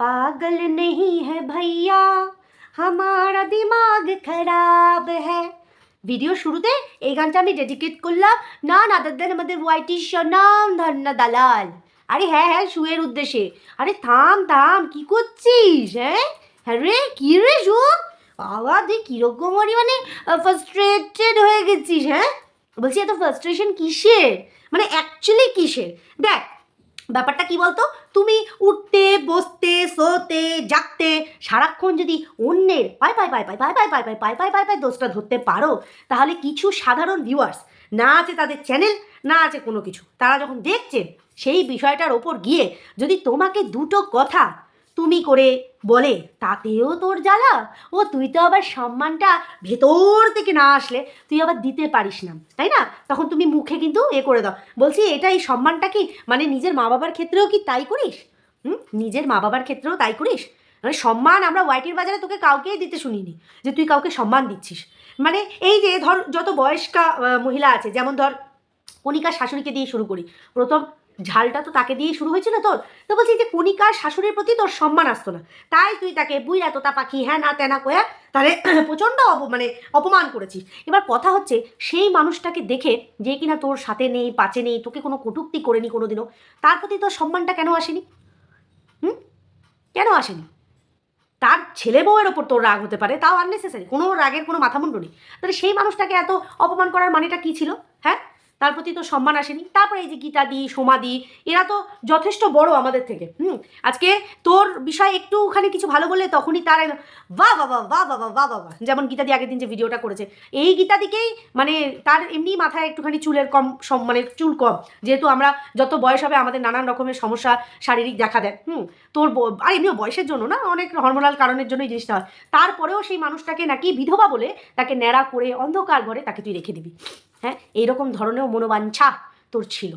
पागल नहीं है भैया हमारा दिमाग खराब है ভিডিও শুরুতে এই গানটা আমি ডেডিকেট করলাম না না দাদার আমাদের ওয়াইটি সনাম ধন্য দালাল আরে হ্যাঁ হ্যাঁ শুয়ের উদ্দেশ্যে আরে থাম থাম কি করছিস হ্যাঁ হ্যাঁ রে কি রে শু বাবা তুই কিরকম মানে ফার্স্ট্রেটেড হয়ে গেছিস হ্যাঁ বলছি এত ফার্স্ট্রেশন কিসের মানে অ্যাকচুয়ালি কিসের দেখ ব্যাপারটা কি বলতো তুমি উঠতে বসতে শোতে জাগতে সারাক্ষণ যদি অন্যের পায় পায় পায় পায় পায় পায় পায় পায় পায় পায় পায় পায় দোষটা ধরতে পারো তাহলে কিছু সাধারণ ভিউয়ার্স না আছে তাদের চ্যানেল না আছে কোনো কিছু তারা যখন দেখছে সেই বিষয়টার ওপর গিয়ে যদি তোমাকে দুটো কথা তুমি করে বলে তাতেও তোর জ্বালা ও তুই তো আবার সম্মানটা ভেতর থেকে না আসলে তুই আবার দিতে পারিস না তাই না তখন তুমি মুখে কিন্তু এ করে দাও বলছি এটা এই সম্মানটা কি মানে নিজের মা বাবার ক্ষেত্রেও কি তাই করিস হুম? নিজের মা বাবার ক্ষেত্রেও তাই করিস? মানে সম্মান আমরা ওয়াইটির বাজারে তোকে কাউকেই দিতে শুনিনি যে তুই কাউকে সম্মান দিচ্ছিস। মানে এই যে ধর যত বয়স্কা মহিলা আছে, যেমন ধর কণিকার শাশুড়িকে দিয়ে শুরু করি। প্রথম ঝালটা তো তাকে দিয়েই শুরু হয়েছিল তোর। তো বলছি যে কণিকার শাশুড়ির প্রতি তোর সম্মান আসতো না। তাই তুই তাকে বুইরা তোতা পাখি হ্যাঁ না, তেনা, কয়া তাহলে প্রচণ্ড অপ মানে অপমান করেছিস। এবার কথা হচ্ছে সেই মানুষটাকে দেখে যে কিনা তোর সাথে নেই, পাচে নেই, তোকে কোনো কটুক্তি করেনি কোনোদিনও, তার প্রতি তোর সম্মানটা কেন আসেনি? কেন আসেনি? তার ছেলে বউয়ের ওপর তোর রাগ হতে পারে, তাও আননেসেসারি কোনো রাগের কোনো মাথামুন্ড নেই। তাহলে সেই মানুষটাকে এত অপমান করার মানেটা কী ছিল? হ্যাঁ? তার প্রতি তো সম্মান আসেনি। তারপরে এই যে গীতাদি সোমাদি এরা তো যথেষ্ট বড় আমাদের থেকে। হুম, আজকে তোর বিষয় একটুখানি কিছু ভালো বললে তখনই তার বাহ বাবা বাহ বাবা বাহ বাবা যেমন গীতাদি আগের দিন যে ভিডিওটা করেছে। এই গীতাদিকেই মানে তার এমনি মাথায় একটুখানি চুলের কম সম মানে চুল কম। যেহেতু আমরা যত বয়স হবে আমাদের নানান রকমের সমস্যা শারীরিক দেখা দেয়। হুম, তোর ব- আর এমনিও বয়সের জন্য না, অনেক হরমোনাল কারণের জন্য এই জিনিসটা হয়। তারপরেও সেই মানুষটাকে নাকি বিধবা বলে তাকে ন্যাড়া করে অন্ধকার ঘরে তাকে তুই রেখে দিবি। হ্যাঁ এইরকম ধরনেরও মনোবাঞ্ছা তোর ছিল।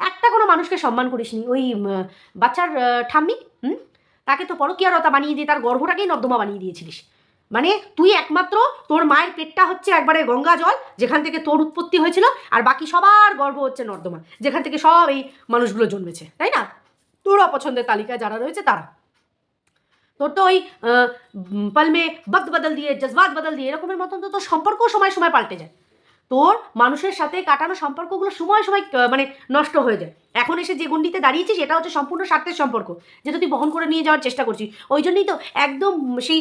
একটা কোনো মানুষকে সম্মান করিসনি, ওই বাচ্চার ঠাম্মি, হুম? তাকে তো পরকীয়ারতা বানিয়ে দিয়ে তার গর্ভটাকেই নর্দমা বানিয়ে দিয়েছিলিস। মানে তুই একমাত্র তোর মায়ের পেটটা হচ্ছে একবারে গঙ্গা জল, যেখান থেকে তোর উৎপত্তি হয়েছিল, আর বাকি সবার গর্ভ হচ্ছে নর্দমা, যেখান থেকে সব এই মানুষগুলো জন্মেছে, তাই না? তোর অপছন্দের তালিকায় যারা রয়েছে তারা। তোর তো ওই পালমে বক্ত বদল দিয়ে জজবাত বদল দিয়ে, এরকমের মতন তো তোর সম্পর্ক সময় সময় পাল্টে যায়। তোর মানুষের সাথে কাটানো সম্পর্কগুলো সময় সময় মানে নষ্ট হয়ে যায়। এখন এসে যে গণ্ডিতে দাঁড়িয়েছিস এটা হচ্ছে সম্পূর্ণ স্বার্থের সম্পর্ক যেটা তুই বহন করে নিয়ে যাওয়ার চেষ্টা করছিস। ওই জন্যই তো একদম সেই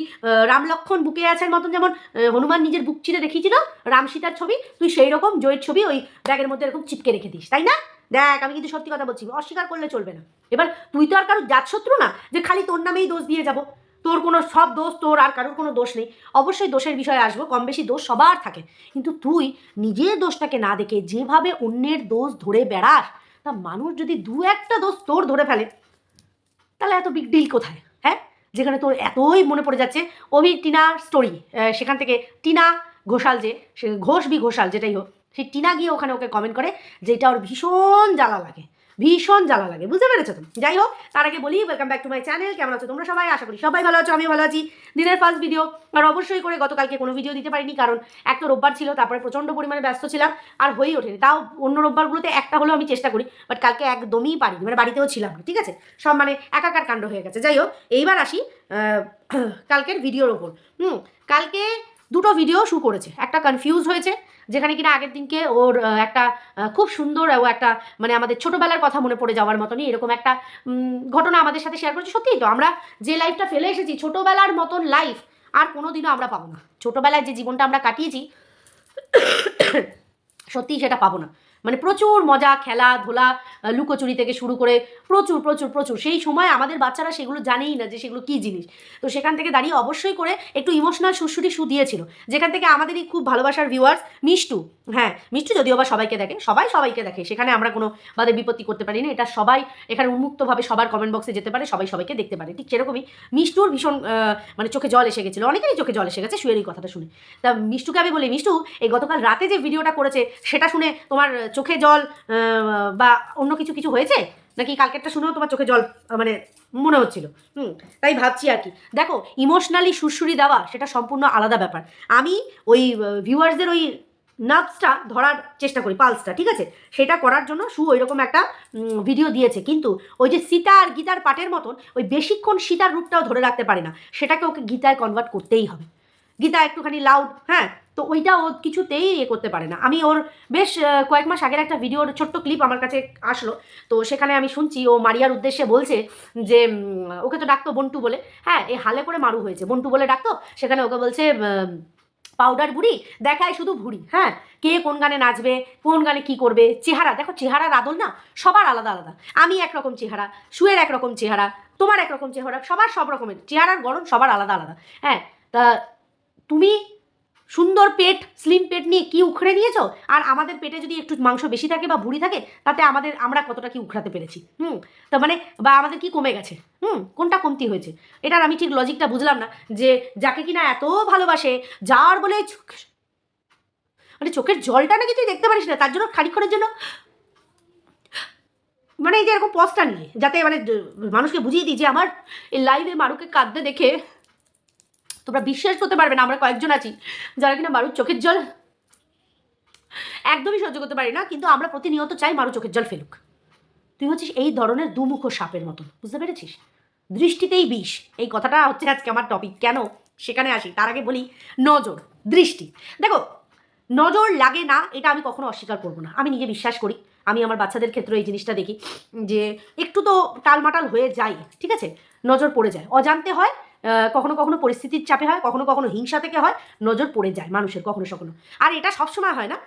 রাম লক্ষণ বুকে আছেন মতন যেমন হনুমান নিজের বুক চিরে দেখিয়েছিল, রাম সীতার ছবি, তুই সেই রকম জয়ের ছবি ওই ব্যাগের মধ্যে এরকম চিপকে রেখে দিস, তাই না? দেখ, আমি কিন্তু সত্যি কথা বলছি, অস্বীকার করলে চলবে না। এবার তুই তো আর কারোর জাতশত্রু না, যে খালি তোর নামেই দোষ দিয়ে যাব। তোর কোনো সব দোষ, তোর আর কারোর কোনো দোষ নেই। অবশ্যই দোষের বিষয়ে আসব, কম বেশি দোষ সবার থাকে। কিন্তু তুই নিজের দোষটাকে না দেখে যেভাবে অন্যের দোষ ধরে বেড়াস, তা মানুষ যদি দু একটা দোষ তোর ধরে ফেলে, তাহলে এত বিগ ডিল কোথায়? হ্যাঁ? যেখানে তোর এতই মনে পড়ে যাচ্ছে। অভি টিনার স্টোরি সেখান থেকে টিনা ঘোষাল যে, সে ঘোষ বি ঘোষাল, যেটাই হোক সেই টিনা গিয়ে ওখানে ওকে কমেন্ট করে, যেটা ওর ভীষণ জ্বালা লাগে। ভীষণ জ্বালা লাগে, বুঝতে পেরেছ তুমি? যাই হোক, তার আগে বলি welcome back to my channel কেমন আছো তোমরা সবাই? আশা করি সবাই ভালো আছো আমি ভালো আছি। দিনের ফার্স্ট ভিডিও আর অবশ্যই করে গতকালকে কোনো ভিডিও দিতে পারিনি, কারণ এক তো রোববার ছিল, তারপরে প্রচণ্ড পরিমাণে ব্যস্ত ছিলাম, আর হয়েই ওঠেনি। তাও অন্য রোববারগুলোতে একটা হলেও আমি চেষ্টা করি বাট কালকে একদমই পারিনি মানে বাড়িতেও ছিলাম না, ঠিক আছে? সব মানে একাকার কাণ্ড হয়ে গেছে। যাই হোক, এইবার আসি কালকের ভিডিওর ওপর। হুম, কালকে দুটো ভিডিও শু করেছে, একটা কনফিউজ হয়েছে যেখানে কিনা আগের দিনকে ওর একটা খুব সুন্দর, ও একটা মানে আমাদের ছোটোবেলার কথা মনে পড়ে যাওয়ার মতনই এরকম একটা ঘটনা আমাদের সাথে শেয়ার করেছি। সত্যিই তো আমরা যে লাইফটা ফেলে এসেছি, ছোটোবেলার মতন লাইফ আর কোনো দিনও আমরা পাবো না। ছোটোবেলায় যে জীবনটা আমরা কাটিয়েছি, সত্যিই সেটা পাবো না। মানে প্রচুর মজা, খেলাধুলা লুকোচুরি থেকে শুরু করে প্রচুর প্রচুর প্রচুর। সেই সময় আমাদের বাচ্চারা সেগুলো জানেই না যে সেগুলো কী জিনিস। তো সেখান থেকে দাঁড়িয়ে অবশ্যই করে একটু ইমোশনাল সুশ্রুটি শু দিয়েছিল যেখান থেকে আমাদেরই খুব ভালোবাসার ভিউয়ার্স মিষ্টু। হ্যাঁ মিষ্টু যদিও বা সবাইকে দেখে, সবাই সবাইকে দেখে। সেখানে আমরা কোনো বাদে বিপত্তি করতে পারি না এটা সবাই এখানে উন্মুক্তভাবে সবার কমেন্ট বক্সে যেতে পারে, সবাই সবাইকে দেখতে পারে। ঠিক সেরকমই মিষ্টুর ভীষণ মানে চোখে জল এসে গেছিল। অনেকেরই চোখে জল এসে গেছে শুয়ের এই কথাটা শুনে। তা মিষ্টুকে আমি বলি, মিষ্টু, এই গতকাল রাতে যে ভিডিওটা করেছে, সেটা শুনে তোমার চোখে জল বা অন্য কিছু কিছু হয়েছে? নাকি কালকেরটা শুনেও তোমার চোখে জল মানে মনে হচ্ছিল? হুম, তাই ভাবছি আর কি। দেখো ইমোশনালি সুরসুরি দেওয়া সেটা সম্পূর্ণ আলাদা ব্যাপার। আমি ওই ভিউয়ার্সদের ওই নার্ভসটা ধরার চেষ্টা করি পালসটা ঠিক আছে? সেটা করার জন্য সু ওই রকম একটা ভিডিও দিয়েছে। কিন্তু ওই যে সীতা আর গীতার পাটের মতন, ওই বেশিক্ষণ সীতার রূপটাও ধরে রাখতে পারে না। সেটাকে ওকে গীতায় কনভার্ট করতেই হবে। গীতা একটুখানি লাউড হ্যাঁ? তো ওইটা ও কিছুতেই ইয়ে করতে পারে না। আমি ওর বেশ কয়েক মাস আগের একটা ভিডিওর ছোট্ট ক্লিপ আমার কাছে আসলো। তো সেখানে আমি শুনছি, ও মারিয়ার উদ্দেশ্যে বলছে যে ওকে তো ডাকতো বন্টু বলে। হ্যাঁ এই হালে করে মারু হয়েছে। বন্টু বলে ডাকতো, সেখানে ওকে বলছে পাউডার বুড়ি, দেখায় শুধু ভুড়ি হ্যাঁ? কে কোন গানে নাচবে, কোন গানে কি করবে, চেহারা, দেখো চেহারার আদল না, সবার আলাদা আলাদা। আমি একরকম চেহারা শুয়ের একরকম চেহারা, তোমার একরকম চেহারা, সবার সব রকমের, চেহারার গরম সবার আলাদা আলাদা হ্যাঁ? তা তুমি সুন্দর পেট স্লিম পেট নিয়ে কি উখড়ে নিয়েছো? আর আমাদের পেটে যদি একটু মাংস বেশি থাকে বা ভুড়ি থাকে, তাতে আমাদের, আমরা কতটা কি উখড়াতে পেরেছি? হুম, তার মানে বা আমাদের কি কমে গেছে? হুম, কোনটা কমতি হয়েছে? এটার আমি ঠিক লজিকটা বুঝলাম না, যে যাকে কিনা এত ভালোবাসে, যার বলে মানে চোখের জলটা নাকি তুই দেখতে পারিস না, তার জন্য খানিক্ষণের জন্য মানে এই যে এরকম পজটা নিয়ে, যাতে মানে মানুষকে বুঝিয়ে দিই যে আমার এই লাইভে মারুকে কাঁদতে দেখে তোমরা বিশ্বাস করতে পারবে না, আমরা কয়েকজন আছি যারা কিনা মারুর চোখের জল একদমই সহ্য করতে পারি না, কিন্তু আমরা প্রতিনিয়ত চাই মারু চোখের জল ফেলুক। তুই হচ্ছিস এই ধরনের দুমুখ সাপের মতন, বুঝতে পেরেছিস? দৃষ্টিতেই বিষ, এই কথাটা হচ্ছে আজকে আমার টপিক কেন? সেখানে আসি, তার আগে বলি, নজর, দৃষ্টি। দেখো, নজর লাগে না, এটা আমি কখনো অস্বীকার করব না। আমি নিজে বিশ্বাস করি, আমি আমার বাচ্চাদের ক্ষেত্রে এই জিনিসটা দেখি যে একটু তো টালমাটাল হয়ে যায়, ঠিক আছে? নজর পড়ে যায়। অজান্তে হয় কখনো কখনো পরিস্থিতির চাপে হয়, কখনো কখনো হিংসা থেকে হয়, নজর পড়ে যায় মানুষের কখনো কখনো আর এটা সবসময় হয় না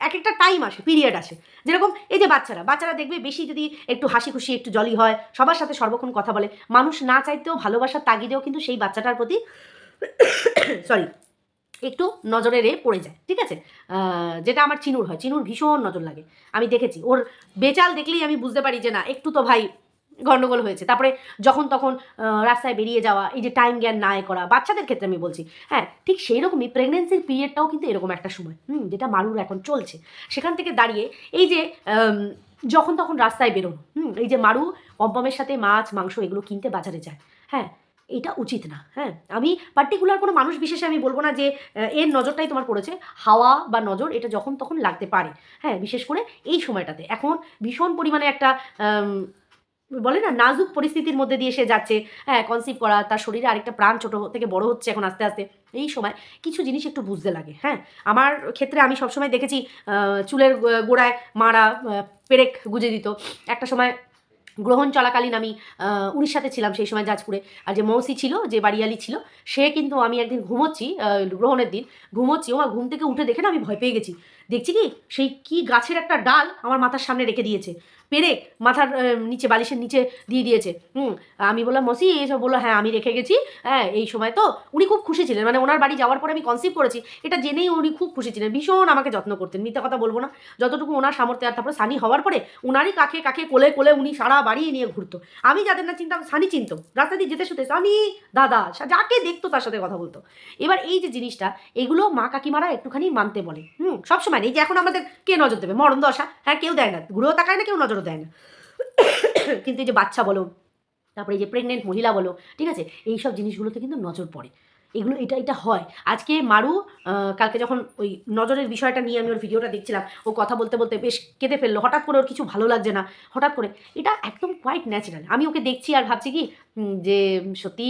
এক একটা টাইম আসে পিরিয়ড আসে। যেরকম এই যে বাচ্চারা বাচ্চারা দেখবে বেশি যদি একটু হাসি খুশি একটু জলি হয়, সবার সাথে সর্বক্ষণ কথা বলে। মানুষ না চাইতেও ভালোবাসার তাগিদেও কিন্তু সেই বাচ্চাটার প্রতি সরি একটু নজরে রে পড়ে যায়, ঠিক আছে? যেটা আমার চিনুর হয়, চিনুর ভীষণ নজর লাগে। আমি দেখেছি, ওর বেচাল দেখলেই আমি বুঝতে পারি যে না, একটু তো ভাই গন্ডগোল হয়েছে। তারপরে যখন তখন রাস্তায় বেরিয়ে যাওয়া, এই যে টাইম জ্ঞান না করা, বাচ্চাদের ক্ষেত্রে আমি বলছি হ্যাঁ ঠিক সেই রকমই প্রেগনেন্সির পিরিয়ডটাও কিন্তু এরকম একটা সময়, হুম, যেটা মারুর এখন চলছে। সেখান থেকে দাঁড়িয়ে এই যে যখন তখন রাস্তায় বেরোনো, হুম, এই যে মারু, পম্পমের সাথে মাছ, মাংস এগুলো কিনতে বাজারে যায় হ্যাঁ এটা উচিত না হ্যাঁ আমি পার্টিকুলার কোনো মানুষ বিশেষে আমি বলব না যে এর নজরটাই তোমার পড়েছে, হাওয়া বা নজর এটা যখন তখন লাগতে পারে হ্যাঁ বিশেষ করে এই সময়টাতে। এখন ভীষণ পরিমাণে একটা বলে না, নাজুক পরিস্থিতির মধ্যে দিয়ে সে যাচ্ছে। হ্যাঁ কনসিভ করা, তার শরীরে আরেকটা প্রাণ ছোট থেকে বড় হচ্ছে এখন আস্তে আস্তে। এই সময় কিছু জিনিস একটু বুঝতে লাগে হ্যাঁ? আমার ক্ষেত্রে আমি সবসময় দেখেছি চুলের গোড়ায় মারা পেরেক গুজে দিত। একটা সময় গ্রহণ চলাকালীন আমি উড়িষ্যাতে ছিলাম সেই সময় যাজপুরে। আর যে মৌসি ছিল, যে বাড়িয়ালি ছিল, সে কিন্তু আমি একদিন ঘুমোচ্ছি গ্রহণের দিন, ঘুমোচ্ছি। ও ঘুম থেকে উঠে দেখে না আমি ভয় পেয়ে গেছি। দেখছি কি? সেই কি গাছের একটা ডাল আমার মাথার সামনে রেখে দিয়েছে। পেরে মাথার নিচে বালিশের নিচে দিয়ে দিয়েছে। হুম, আমি বললাম, মসি এইসব বলল হ্যাঁ আমি রেখে গেছি। হ্যাঁ এই সময় তো উনি খুব খুশি ছিলেন। মানে ওনার বাড়ি যাওয়ার পরে আমি কনসিভ করেছি। এটা জেনেই উনি খুব খুশি ছিলেন। ভীষণ আমাকে যত্ন করতেন। মিথ্যা কথা বলব না। যতটুকু ওনার সামর্থ্য আর তারপরে সানি হওয়ার পরে ওনারই কাকে কাকে কোলে কোলে উনি সারা বাড়ি নিয়ে ঘুরতো। আমি যাদের না চিনতাম, সানি চিনতো। রাস্তা দিয়ে যেতে শুতে সানি দাদা যাকে দেখতো তার সাথে কথা বলতো। এবার এই যে জিনিসটা, এগুলো মা কাকিমারা একটুখানি মানতে বলে। হুম, সবসময় নেই যে এখন আমাদের কে নজর দেবে? মরণ দশা। হ্যাঁ কেউ দেয় না। ঘুরেও তাকায় না, কেউ নজরও দেয় না। কিন্তু এই যে বাচ্চা বলো, তারপরে এই যে প্রেগনেন্ট মহিলা বলো, ঠিক আছে? এইসব জিনিসগুলোতে কিন্তু নজর পড়ে। এগুলো এটা এটা হয়। আজকে মারু কালকে যখন ওই নজরের বিষয়টা নিয়ে আমি ওর ভিডিওটা দেখছিলাম, ও কথা বলতে বলতে বেশ কেঁদে ফেলল। হঠাৎ করে ওর কিছু ভালো লাগছে না। হঠাৎ করে এটা একদম কোয়াইট ন্যাচারাল আমি ওকে দেখছি আর ভাবছি কি যে সত্যি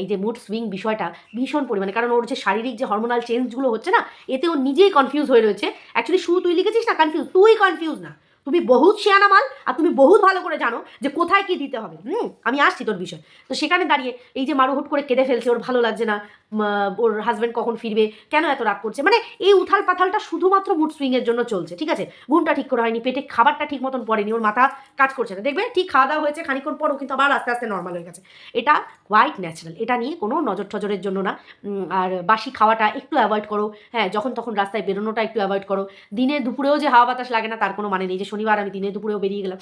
এই যে মুড সুইং বিষয়টা ভীষণ পরিমাণে। কারণ ওর যে শারীরিক যে হরমোনাল চেঞ্জগুলো হচ্ছে না, এতে ও নিজেই কনফিউজ হয়ে রয়েছে। অ্যাকচুয়ালি শু তুই লিখেছিস না? কনফিউজ তুই কনফিউজ না। তুমি বহুত শিয়ানা মাল আর তুমি বহুত ভালো করে জানো যে কোথায় কি দিতে হবে। হুম, আমি আসছি তোর বিষয়। তো সেখানে দাঁড়িয়ে এই যে মারু হুট করে কেঁদে ফেলছে, ওর ভালো লাগছে না। ওর হাজব্যান্ড কখন ফিরবে, কেন এত রাগ করছে? মানে এই উথাল পাথালটা শুধুমাত্র মুড সুইংয়ের জন্য চলছে, ঠিক আছে? ঘুমটা ঠিক করা হয়নি, পেটে খাবারটা ঠিক মতন পড়েনি, ওর মাথা কাজ করছে না। দেখবে ঠিক খাওয়া দাওয়া হয়েছে খানিক্ষণ পরও কিন্তু আবার আস্তে আস্তে নর্মাল হয়ে গেছে। এটা হোয়াইট ন্যাচারাল এটা নিয়ে কোনো নজর টজরের জন্য না। আর বাসি খাওয়াটা একটু অ্যাভয়েড করো হ্যাঁ যখন তখন রাস্তায় বেরোনোটা একটু অ্যাভয়েড করো। দিনে দুপুরেও যে হাওয়া বাতাস লাগে না, তার কোনো মানে নেই যে শনিবার আমি দিনে দুপুরেও বেরিয়ে গেলাম।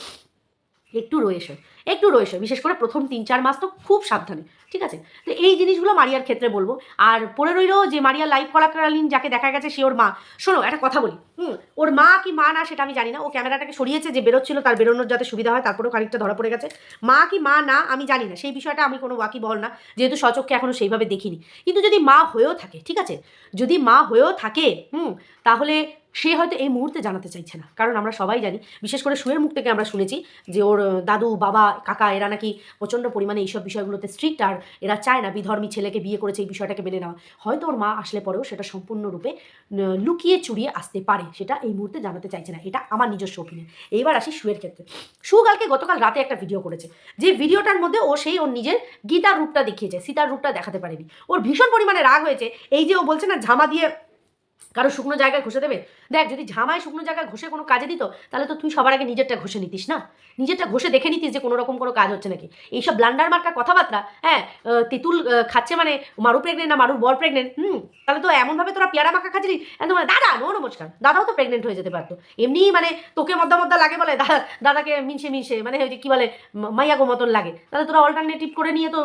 একটু রয়েছে একটু রয়েছে বিশেষ করে প্রথম তিন চার মাস তো খুব সাবধানে, ঠিক আছে? তো এই জিনিসগুলো মারিয়ার ক্ষেত্রে বলব। আর পরে রইল যে মারিয়া লাইভ করাকালীন যাকে দেখা গেছে সে ওর মা। শোনো, একটা কথা বলি, হুম? ওর মা কি মা না সেটা আমি জানি না। ও ক্যামেরাটাকে সরিয়েছে যে বেরোচ্ছিল, তার বেরোনোর যাতে সুবিধা হয়, তারপরেও খানিকটা ধরা পড়ে গেছে। মা কি মা না আমি জানি না। সেই বিষয়টা আমি কোনো ওয়াকি বল না। যেহেতু সচক্ষে এখনও সেইভাবে দেখিনি। কিন্তু যদি মা হয়েও থাকে, ঠিক আছে? যদি মা হয়েও থাকে, হুম? তাহলে সে হয়তো এই মুহূর্তে জানাতে চাইছে না। কারণ আমরা সবাই জানি, বিশেষ করে সুয়ের মুখ থেকে আমরা শুনেছি যে ওর দাদু, বাবা, কাকা এরা নাকি প্রচণ্ড পরিমাণে এইসব বিষয়গুলোতে স্ট্রিক্ট আর এরা চায় না বিধর্মী ছেলেকে বিয়ে করেছে এই বিষয়টাকে মেনে নেওয়া। হয়তো ওর মা আসলে পরেও সেটা সম্পূর্ণরূপে লুকিয়ে চুরিয়ে আসতে পারে, সেটা এই মুহূর্তে জানাতে চাইছে না। এটা আমার নিজস্ব ওপিনিয়ন এইবার আসি সুয়ের ক্ষেত্রে। সু কালকে গতকাল রাতে একটা ভিডিও করেছে, যে ভিডিওটার মধ্যে ও সেই ওর নিজের গীতার রূপটা দেখিয়েছে, সীতার রূপটা দেখাতে পারেনি। ওর ভীষণ পরিমাণে রাগ হয়েছে, এই যে ও বলছে না, ঝামা দিয়ে কারও শুকনো জায়গায় ঘষে দেবে দেখ যদি ঝামায় শুকনো জায়গায় ঘষে কোনো কাজে দিত তাহলে তো তুই সবার আগে নিজেরটা ঘষে নিতিস না? নিজেরটা ঘষে দেখে নিতিস যে কোনো রকম কোনো কাজ হচ্ছে নাকি? এইসব ব্লান্ডার মার্কা কথাবার্তা হ্যাঁ তেঁতুল খাচ্ছে মানে মারু প্রেগনেন্ট না মারুর বর প্রেগনেন্ট হুম তাহলে তো এমনভাবে তোরা পেয়ারা মাখা খাচ্ছিলি? একদম মানে, দাদা নো নমস্কার দাদাও তো প্রেগনেন্ট হয়ে যেতে পারতো। এমনিই মানে তোকে মদ্দা মদ্দা লাগে বলে দা- দাদাকে মিনসে মিনসে মানে ওই যে কী বলে মাইয়াগো মতন লাগে। তাহলে তোরা অল্টারনেটিভ করে নিয়ে তো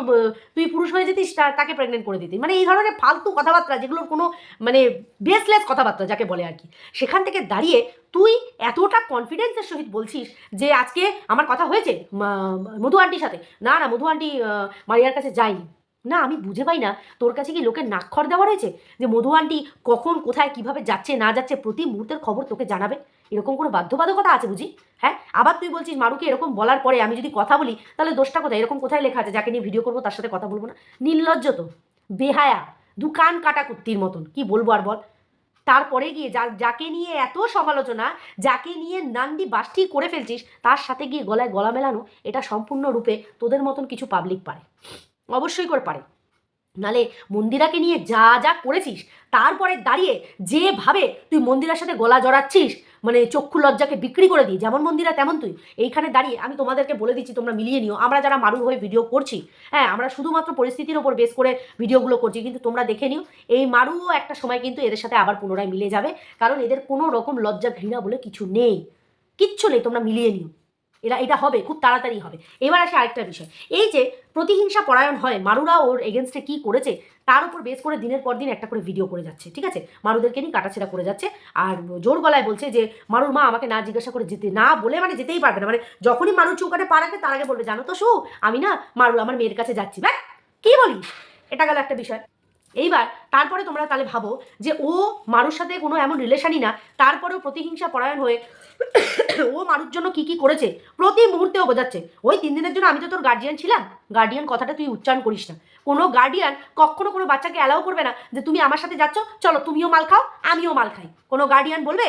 তুই পুরুষ হয়ে যেতিস তাকে প্রেগনেন্ট করে দিতি মানে এই ধরনের ফালতু কথাবার্তা যেগুলোর কোনো মানে বেসলেস কথাবার্তা যাকে বলে আর কি। সেখান থেকে দাঁড়িয়ে তুই এতটা কনফিডেন্সের সহিত বলছিস যে আজকে আমার কথা হয়েছে মধু আন্টির সাথে। না না, মধু আন্টি মারিয়ার কাছে যায়নি। না, আমি বুঝে পাই না তোর কাছে কি লোকের নাক্ষর দেওয়া রয়েছে? যে মধু আন্টি কখন, কোথায়, কীভাবে যাচ্ছে, না যাচ্ছে, প্রতি মুহূর্তের খবর তোকে জানাবে? এরকম কোনো বাধ্যবাধকতা আছে বুঝি? হ্যাঁ? আবার তুই বলছিস, মারুকে এরকম বলার পরে আমি যদি কথা বলি, তাহলে দোষটা কোথায়? এরকম কোথায় লেখা আছে? যাকে নিয়ে ভিডিও করব, তার সাথে কথা বলব না? নির্লজ্জ তো। বেহায়া। দুকান কাটা কুত্তির মতন। কি বলব আর বল? তারপরে গিয়ে যা, যাকে নিয়ে এত সমালোচনা, যাকে নিয়ে নান্দি বাষ্টি করে ফেলছিস, তার সাথে গিয়ে গলায় গলা মেলানো, এটা সম্পূর্ণরূপে তোদের মতন কিছু পাবলিক পারে। অবশ্যই করে পারে। নালে মন্দিরাকে নিয়ে যা যা করেছিস, তারপরে দাঁড়িয়ে যেভাবে তুই মন্দিরার সাথে গলা জড়াচ্ছিস মানে চক্ষু লজ্জাকে বিক্রি করে দিই, যেমন মন্দিরা তেমন তুই। এইখানে দাঁড়িয়ে আমি তোমাদেরকে বলে দিচ্ছি, তোমরা মিলিয়ে নিও। আমরা যারা মারুর হয়ে ভিডিও করছি হ্যাঁ আমরা শুধুমাত্র পরিস্থিতির ওপর বেশ করে ভিডিওগুলো করছি, কিন্তু তোমরা দেখে নিও, এই মারুও একটা সময় কিন্তু এদের সাথে আবার পুনরায় মিলে যাবে, কারণ এদের কোনো রকম লজ্জা ঘৃণা বলে কিছু নেই। কিচ্ছু নেই, তোমরা মিলিয়ে নিও। এরা এটা হবে, খুব তাড়াতাড়ি হবে। এবার আসে আরেকটা বিষয়। এই যে প্রতিহিংসা পরায়ণ হয়, মারুরা ওর এগেনস্টে কী করেছে, তার উপর বেস করে দিনের পর দিন একটা করে ভিডিও করে যাচ্ছে, ঠিক আছে? মারুদেরকে নিয়ে কাটাছেড়া করে যাচ্ছে। আর জোর গলায় বলছে যে, মারুর মা আমাকে না জিজ্ঞাসা করে যেতে না বলে মানে যেতেই পারবে না। মানে যখনই মারুর চৌকাটে পা রাখে, তার আগে বলবে, জানো তো শু আমি না মারু, আমার মেয়ের কাছে যাচ্ছি। ব্যাস, কী বলিস? এটা গেল একটা বিষয়। এইবার তারপরে তোমরা তাহলে ভাবো যে ও মারুর সাথে কোনো এমন রিলেশনই না, তারপরেও প্রতিহিংসা পরায়ণ হয়ে ও মারুর জন্য কি কি করেছে, প্রতি মুহূর্তেও বোঝাচ্ছে। ওই তিন দিনের জন্য আমি তো তোর গার্জিয়ান ছিলাম গার্ডিয়ান কথাটা তুই উচ্চারণ করিস না। কোনো গার্ডিয়ান কখনো কোনো বাচ্চাকে অ্যালাউ করবে না যে তুমি আমার সাথে যাচ্ছ, চলো তুমিও মাল খাও, আমিও মাল খাই। কোনো গার্ডিয়ান বলবে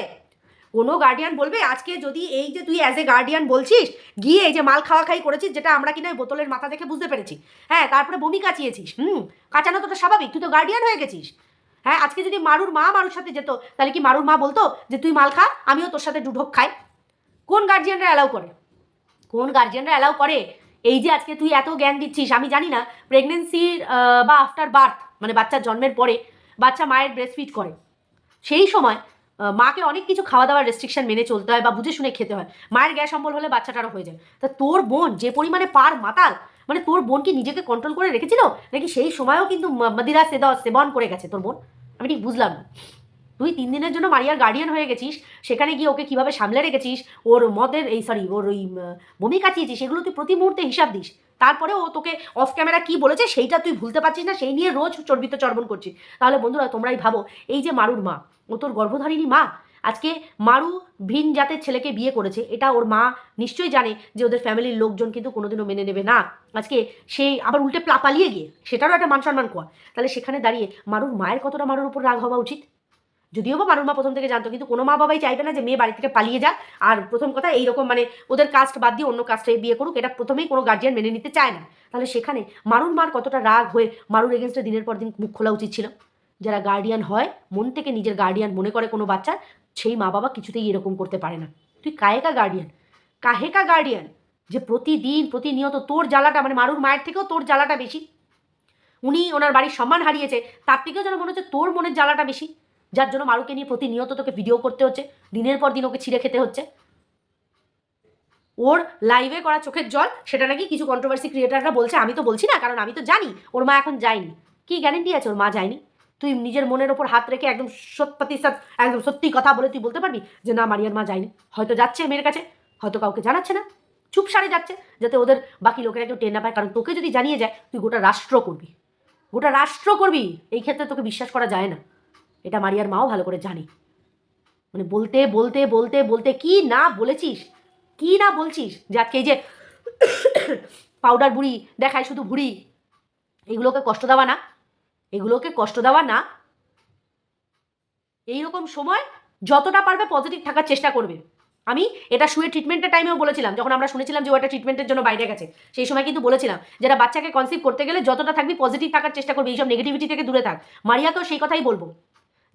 কোনো গার্ডিয়ান বলবে, আজকে যদি এই যে তুই অ্যাজ এ গার্ডিয়ান বলছিস, গিয়ে এই যে মাল খাওয়া খাই করেছিস, যেটা আমরা কিনা বোতলের মাথা দেখে বুঝতে পেরেছি। হ্যাঁ তারপরে বমি কাচিয়েছিস, হুম, কাঁচানো তোটা স্বাভাবিক, তুই তো গার্ডিয়ান হয়ে গেছিস। হ্যাঁ আজকে যদি মারুর মা মারুর সাথে যেত, তাহলে কি মারুর মা বলতো যে তুই মাল খা, আমিও তোর সাথে ডুঢোক খাই? কোন গার্জিয়ানরা অ্যালাউ করে? কোন গার্জিয়ানরা অ্যালাউ করে? এই যে আজকে তুই এত জ্ঞান দিচ্ছিস, আমি জানি না প্রেগনেন্সির বা আফটার বার্থ মানে বাচ্চার জন্মের পরে বাচ্চা মায়ের ব্রেস্ট ফিড করে। সেই সময় মাকে অনেক কিছু খাওয়া দাওয়ার রেস্ট্রিকশন মেনে চলতে হয় বা বুঝে শুনে খেতে হয়। মায়ের গ্যাস অম্বল হলে বাচ্চাটারও হয়ে যায়। তা তোর বোন যে পরিমাণে পার মাতাল মানে তোর বোন কি নিজেকে কন্ট্রোল করে রেখেছিল? নাকি সেই সময়ও কিন্তু মদিরা সেদ, সেবন করে গেছে তোর বোন? আমি ঠিক বুঝলাম না। তুই তিন দিনের জন্য মারিয়ার গার্ডিয়ান হয়ে গেছিস, সেখানে গিয়ে ওকে কীভাবে সামলে রেখেছিস? ওর মদের, এই সরি ওর ওই বমি কাটিয়েছিস সেগুলো তুই প্রতি মুহূর্তে হিসাব দিস। তারপরে ও তোকে অফ ক্যামেরা কি বলেছে সেইটা তুই ভুলতে পারছিস না, সেই নিয়ে রোজ চর্বিত চর্বণ করছিস। তাহলে বন্ধুরা, তোমরাই ভাবো, এই যে মারুর মা, ও তোর গর্ভধারিণী মা? আজকে মারু ভিন জাতের ছেলেকে বিয়ে করেছে, এটা ওর মা নিশ্চয়ই জানে যে ওদের ফ্যামিলির লোকজন কিন্তু কোনোদিনও মেনে নেবে না। আজকে সেই আবার উল্টে প্লা পালিয়ে গিয়ে, সেটারও একটা মান সম্মান কোয়া। তাহলে সেখানে দাঁড়িয়ে মারুর মায়ের কতটা মারুর উপর রাগ হওয়া উচিত? যদিও বা মারুর মা প্রথম থেকে জানতো, কিন্তু কোনো মা বাবাই চাইবে না যে মেয়ে বাড়ি থেকে পালিয়ে যাক। আর প্রথম কথা, এইরকম মানে ওদের কাস্ট বাদ দিয়ে অন্য কাস্টে বিয়ে করুক, এটা প্রথমেই কোনো গার্জিয়ান মেনে নিতে চায় না। তাহলে সেখানে মারুর মার কতটা রাগ হয়ে মারুর এগেনস্টে দিনের পর দিন মুখ খোলা উচিত ছিল? যারা গার্ডিয়ান হয়, মন থেকে নিজের গার্ডিয়ান মনে করে কোনো বাচ্চার সেই মা বাবা কিছুতেই এরকম করতে পারে না। তুই কায়েকা গার্ডিয়ান কাহেকা গার্ডিয়ান যে প্রতিদিন, প্রতিনিয়ত তোর জ্বালাটা মানে মারুর মায়ের থেকেও তোর জ্বালাটা বেশি। উনি ওনার বাড়ির সম্মান হারিয়েছে, তার থেকেও যেন মনে হচ্ছে তোর মনের জ্বালাটা বেশি। যার জন্য মারুকে নিয়ে প্রতিনিয়ত তোকে ভিডিও করতে হচ্ছে, দিনের পর দিন ওকে ছিঁড়ে খেতে হচ্ছে। ওর লাইভে করা চোখের জল, সেটা নাকি কিছু কন্ট্রোভার্সি ক্রিয়েটাররা বলছে, আমি তো বলছি না, কারণ আমি তো জানি, ওর মা এখন যায়নি। কি গ্যারেন্টি আছে ওর মা যায়নি? তুই নিজের মনের ওপর হাত রেখে একদম সৎ একদম সত্যি কথা বলে তুই বলতে পারবি যে না, মারিয়ার মা যায়নি। হয়তো যাচ্ছে মেয়ের কাছে, হয়তো কাউকে জানাচ্ছে না। চুপ সারে যাচ্ছে, যাতে ওদের বাকি লোকেরা কেউ টের না পায়, কারণ তোকে যদি জানিয়ে যায়, তুই গোটা রাষ্ট্র করবি। গোটা রাষ্ট্র করবি, এই ক্ষেত্রে তোকে বিশ্বাস করা যায় না। এটা মারিয়ার মাও ভালো করে জানে। মানে বলতে বলতে বলতে বলতে কি না বলেছিস? কি না বলছিস? যে এই যে পাউডার বুড়ি দেখায় শুধু ভুড়ি, এগুলোকে কষ্ট দেওয়া না, এগুলোকে কষ্ট দেওয়া না। এইরকম সময় যতটা পারবে পজিটিভ থাকার চেষ্টা করবে। আমি এটা শুয়ে ট্রিটমেন্টের টাইমেও বলেছিলাম, যখন আমরা শুনেছিলাম যে ওটা ট্রিটমেন্টের জন্য বাইরে গেছে, সেই সময় কিন্তু বলেছিলাম যেটা বাচ্চাকে কনসিভ করতে গেলে যতটা থাকবি পজিটিভ থাকার চেষ্টা করবি, এইসব নেগেটিভিটি থেকে দূরে থাক। মারিয়াকেও সেই কথাই বলব।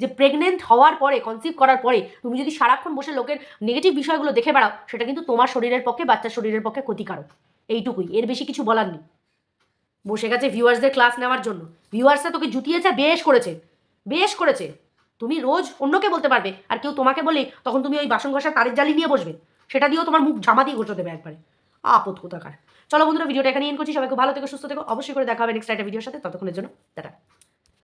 যে প্রেগনেন্ট হওয়ার পরে কনসিভ করার পরে, তুমি যদি সারাক্ষণ বসে লোকের নেগেটিভ বিষয়গুলো দেখে বেড়াও, সেটা কিন্তু তোমার শরীরের পক্ষে, বাচ্চার শরীরের পক্ষে ক্ষতিকারক। এইটুকুই। এর বেশি কিছু বলার নেই। বসে গেছে ভিউয়ার্সদের ক্লাস নেওয়ার জন্য। ভিউয়ার্সরা তোকে জুতিয়েছে বেশ করেছে। বেশ করেছে। তুমি রোজ অন্যকে বলতে পারবে, আর কেউ তোমাকে বলে তখন তুমি ওই বাসন ঘষা তারের জালি নিয়ে বসবে। সেটা দিয়েও তোমার মুখ ঝামা দিয়ে ঘষে দেবে একবারে। আপদ কোথাকার। চলো বন্ধুরা ভিডিওটা এখানে এন করছি। সবাইকে ভালো থেকে, সুস্থ থেকো। অবশ্যই করে দেখা হবে নেক্সট একটা ভিডিওর সাথে। ততক্ষণের জন্য, টাটা।